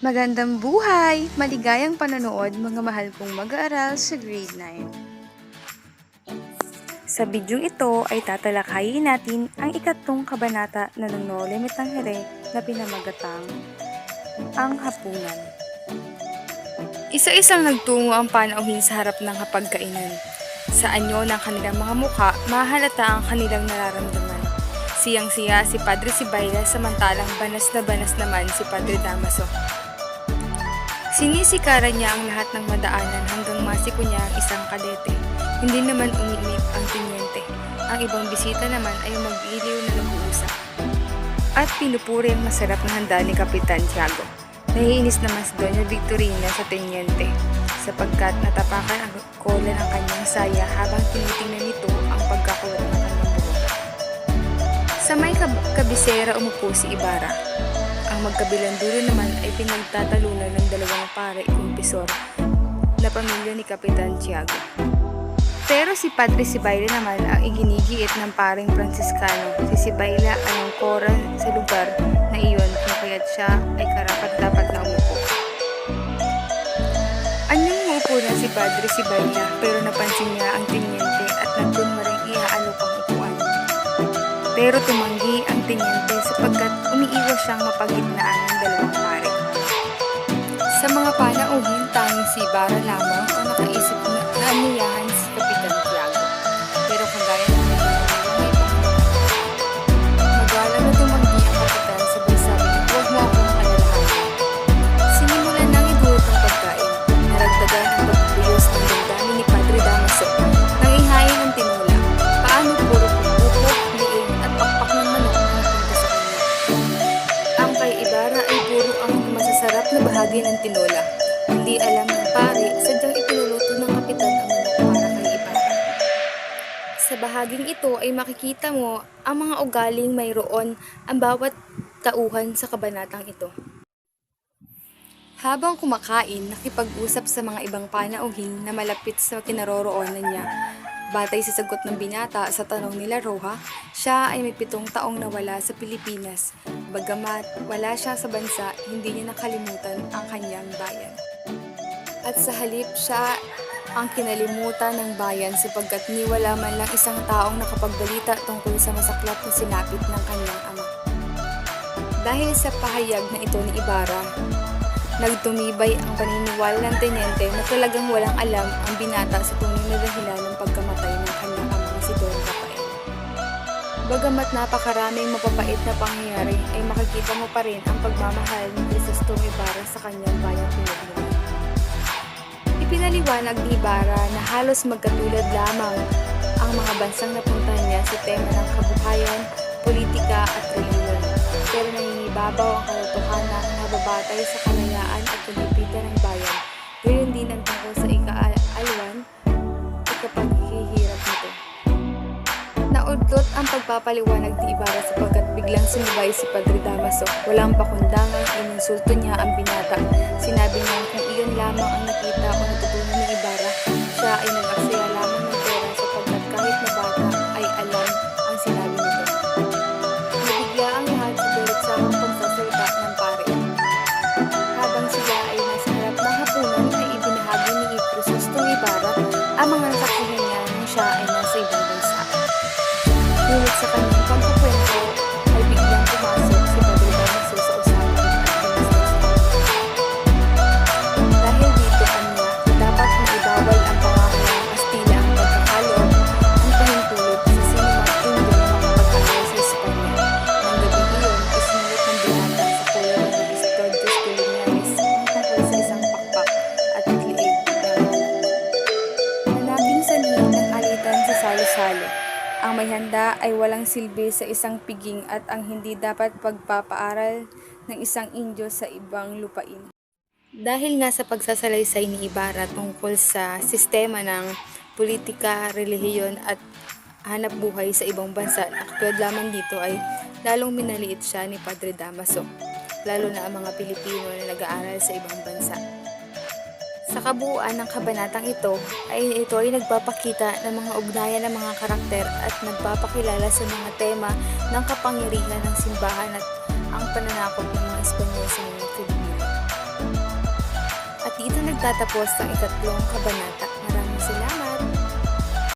Magandang buhay! Maligayang panonood mga mahal kong mag-aaral sa grade 9. Sa bidyong ito ay tatalakayin natin ang ikatlong kabanata na ng Nole Metangere na pinamagatang Ang Hapunan. Isa-isang nagtungo ang panauhin sa harap ng hapagkainan. Sa anyo ng kanilang mga mukha, mahalata ang kanilang nararamdaman. Siyang-siya si Padre Sibayla samantalang banas na banas naman si Padre Damaso. Sinisikaran niya ang lahat ng madaanan hanggang masiko niya ang isang kadete. Hindi naman umiimik ang tinyente. Ang ibang bisita naman ay mag-iliw na nag-uusap. At pinupuri ang masarap na handa ni Kapitan Tiago. Naiinis naman si Doña Victorina sa tinyente sapagkat natapakan ang kola ng kanyang saya habang tinitingnan nito ang pagkakulat ng kanyang buhok. Sa may kab- kabisera umupo si Ibarra. Ang magkabilang dulo naman ay pinagtatalunan ng dalawang pare kumpisor na pamilya ni Kapitan Tiago. Pero si Padre Sibayla naman ang iginigiit ng paring Franciscano. Si Sibayla ay ang kora sa lugar na iyon kung kaya't siya ay karapat dapat na umupo. Anyong umupo na si Padre Sibayla pero napansin niya ang tinyente Pero tumanggi ang tinyente sapagkat umiiwas siyang mapagitnaan ng dalawang pare. Sa mga panauhin, tanging si Ibarra lamang ang nakaisip na naaniyahan bahagi ng tinola. Hindi alam ng pare, sadyang itinuluto ng kapitan ang manok para kay Ibarra. Sa bahaging ito ay makikita mo ang mga ugaling mayroon ang bawat tauhan sa kabanatang ito. Habang kumakain, nakipag-usap sa mga ibang panauhin na malapit sa kinaroroonan niya. Batay sa sagot ng binata sa tanong nila Roja, siya ay may pitong taong nawala sa Pilipinas. Bagamat wala siya sa bansa, hindi niya nakalimutan ang kanyang bayan. At sa halip siya ang kinalimutan ng bayan sapagkat niwala man lang isang taong nakapagbalita tungkol sa masaklap na sinapit ng kanyang ama. Dahil sa pahayag na ito ni Ibarra, nagtumibay ang paniniwala ng tenyente na talagang walang alam ang binata sa tunay na dahilan ng pagkamatay ng kanyang amang si Don Rafael. Bagamat napakaraming mapapait na pangyayari ay makikita mo pa rin ang pagmamahal ni Crisostong Ibarra sa kanyang bayang pinagmulan. Ipinaliwanag ni Ibarra na halos magkatulad lamang ang mga bansang napuntahan niya sa tema ng kabuhayan, politika at reliyon. Pero nangingibabaw ang katotohanan na nababatay sa kalayaan at kagipitan ng bayan. Gayon din ang tungkol sa ikaalwan at kapaghihirap nito. Naudlot ang pagpapaliwanag ni Ibarra sapagkat biglang sumubay si Padre Damaso. Walang pakundangan, ininsulto niya ang binata. Sinabi niya kung iyon lamang ang ang mga nasaksihan niya nung siya ay nasa ibang bansa. Ngunit sa kanyang pagkukwento sa salo-salo. Ang may handa ay walang silbi sa isang piging at ang hindi dapat pagpapaaral ng isang Indyo sa ibang lupain. Dahil nga sa pagsasalaysay ni Ibarra tungkol sa sistema ng politika, relihiyon at hanap buhay sa ibang bansa, nakatulad lamang dito ay lalong minaliit siya ni Padre Damaso, lalo na ang mga Pilipino na nag-aaral sa ibang bansa. Sa kabuuan ng kabanatang ito ay ito ay nagpapakita ng mga ugnayan ng mga karakter at nagpapakilala sa mga tema ng kapangyarihan ng simbahan at ang pananakop ng mga Espanyol sa mga Pilipino. At dito nagtatapos ang ikatlong kabanata